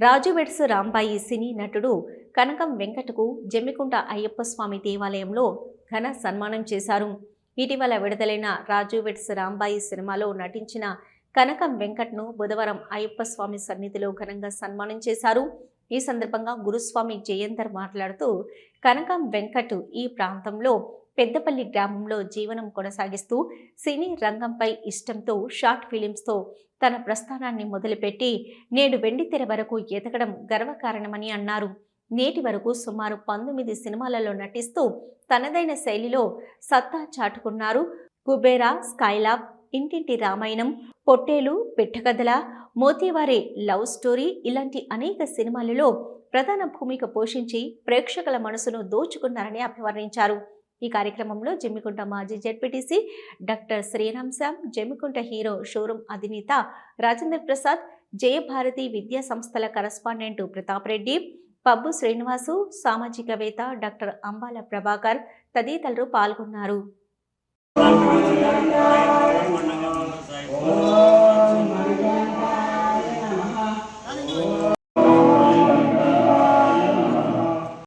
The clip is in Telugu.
రాజు వెడ్స్ రాంబాయి సినీ నటుడు కనకం వెంకటకు జమ్మికుంట అయ్యప్ప స్వామి దేవాలయంలో ఘన సన్మానం చేశారు. ఇటీవల విడుదలైన రాజు వెడ్స్ రాంబాయి సినిమాలో నటించిన కనకం వెంకట్ను బుధవారం అయ్యప్ప స్వామి సన్నిధిలో ఘనంగా సన్మానం చేశారు. ఈ సందర్భంగా గురుస్వామి జయంతర్ మాట్లాడుతూ కనకం వెంకట్ ఈ ప్రాంతంలో పెద్దపల్లి గ్రామంలో జీవనం కొనసాగిస్తూ సినీ రంగంపై ఇష్టంతో షార్ట్ ఫిలిమ్స్తో తన ప్రస్థానాన్ని మొదలుపెట్టి నేడు వెండితెర వరకు ఎదగడం గర్వకారణమని అన్నారు. నేటి వరకు సుమారు పంతొమ్మిది సినిమాలలో నటిస్తూ తనదైన శైలిలో సత్తా చాటుకున్నారు. కుబేరా స్కైలాబ్ ఇంటింటి రామాయణం పొట్టేలు పిట్టకథల మోతీవారి లవ్ స్టోరీ ఇలాంటి అనేక సినిమాలలో ప్రధాన భూమిక పోషించి ప్రేక్షకుల మనసును దోచుకున్నారని అభివర్ణించారు. ఈ కార్యక్రమంలో జమ్మికుంట మాజీ ZPTC doctor Sriram Shyam Jammikunta Hero showroom అధినేత రాజేంద్ర ప్రసాద్ జయభారతి విద్యా సంస్థల కరస్పాండెంట్ ప్రతాప్ రెడ్డి పబ్బు శ్రీనివాసు సామాజికవేత్త డాక్టర్ అంబాల ప్రభాకర్ తదితరులు పాల్గొన్నారు.